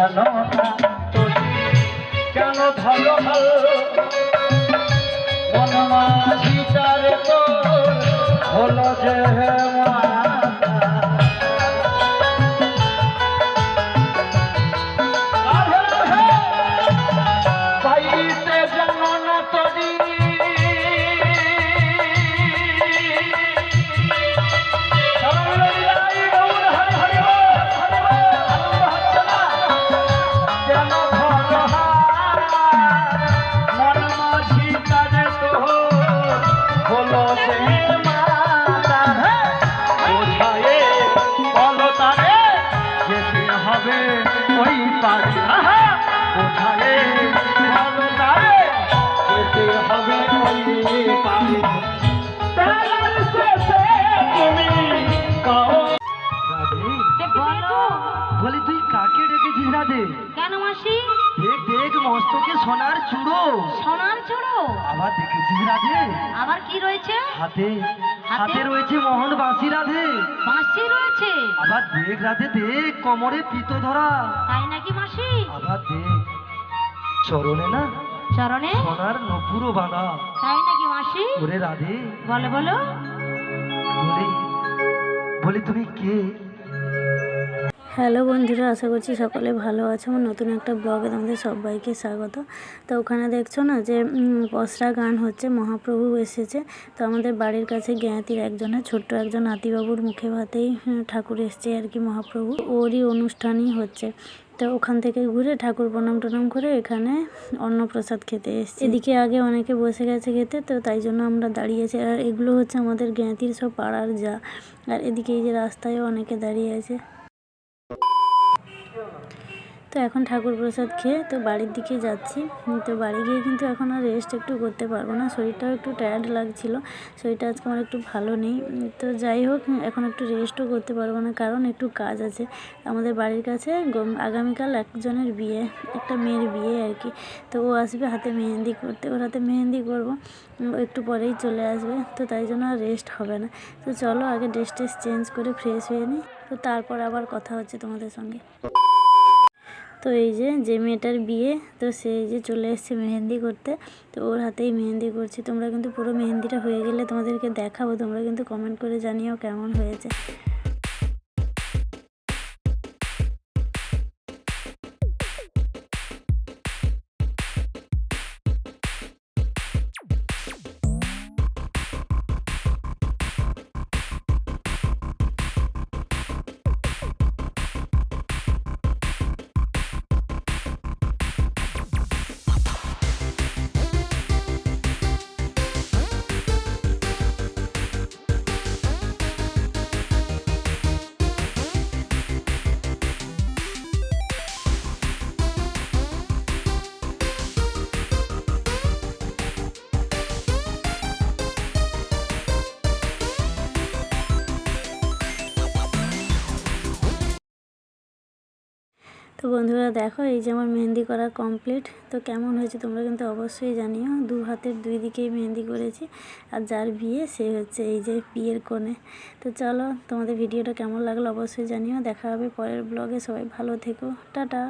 কেন কেন ভালো বনমাঝিটার তো হলো যে হবে কেন মাসি? দেখ দেখ মস্তকে সোনার চূড়ো। সোনার চড়ো? আবার দেখেছিস রাধে? আবার কি রয়েছে? হাতে হাতে? রয়েছে মোহন বাঁশি রাধে। বাঁশি রয়েছে? আবার দেখ রাধে দেখ কোমরে পিতো ধরা। তাই নাকি মাসি? আবার দেখ। চরণে না? চরণে? সোনার নপুরো বাঁধা। তাই নাকি মাসি? ওরে রাধে। বলো বলো। বলি বলি তুমি কে? হ্যালো বন্ধুরা, আশা করছি সকলে ভালো আছে। আমার নতুন একটা ব্লগে তোমাদের সবাইকে স্বাগত। তো ওখানে দেখছ না যে পসরা গান হচ্ছে, মহাপ্রভু এসেছে। তো আমাদের বাড়ির কাছে জ্ঞাতির একজনের ছোট্ট একজন নাতিবাবুর মুখে ভাতেই ঠাকুর এসছে আর কি মহাপ্রভু। ওরই অনুষ্ঠানই হচ্ছে। তো ওখান থেকে ঘুরে ঠাকুর প্রণাম টনাম করে এখানে অন্নপ্রসাদ খেতে এসেছি। এদিকে আগে অনেকে বসে গেছে খেতে, তো তাই জন্য আমরা দাঁড়িয়েছি। আর এগুলো হচ্ছে আমাদের জ্ঞাতির সব পাড়ার যা। আর এদিকে এই যে রাস্তায়ও অনেকে দাঁড়িয়ে আছে। তো এখন ঠাকুর প্রসাদ খেয়ে তো বাড়ির দিকে যাচ্ছি। তো বাড়ি গিয়ে কিন্তু এখন আর রেস্ট একটু করতে পারব না। শরীরটাও একটু টায়ার্ড লাগছিল। শরীরটা আজকে আমার একটু ভালো নেই। তো যাই হোক এখন একটু রেস্টও করতে পারব না। কারণ একটু কাজ আছে। আমাদের বাড়ির কাছে গম- আগামীকাল একজনের বিয়ে, একটা মেয়ের বিয়ে আর কি। তো ও আসবে হাতে মেহেন্দি করতে। ওর হাতে মেহেন্দি করব। একটু পরেই চলে আসবে। তো তাই জন্য আর রেস্ট হবে না। তো চলো আগে ড্রেস টেস চেঞ্জ করে ফ্রেশ হয়ে নিই তো তারপর আবার কথা হচ্ছে তোমাদের সঙ্গে। তো এই যে যে মেয়েটার বিয়ে, তো সে যে চলে এসছে মেহেন্দি করতে। তো ওর হাতেই মেহেন্দি করছি। তোমরা কিন্তু পুরো মেহেন্দিটা হয়ে গেলে তোমাদেরকে দেখাবো। তোমরা কিন্তু কমেন্ট করে জানিও কেমন হয়েছে। তো বন্ধুরা দেখো, এই যে আমার মেহেন্দি করা কমপ্লিট তো কেমন হয়েছে তোমরা কিন্তু অবশ্যই জানিও। দু হাতের দুই দিকেই মেহেন্দি করেছি, আর যার বিয়ে সে হচ্ছে এই যে বিয়ের কোণে। তো চলো, তোমাদের ভিডিওটা কেমন লাগল অবশ্যই জানিও। দেখা হবে পরের ব্লগে সবাই ভালো থেকো। টাটা!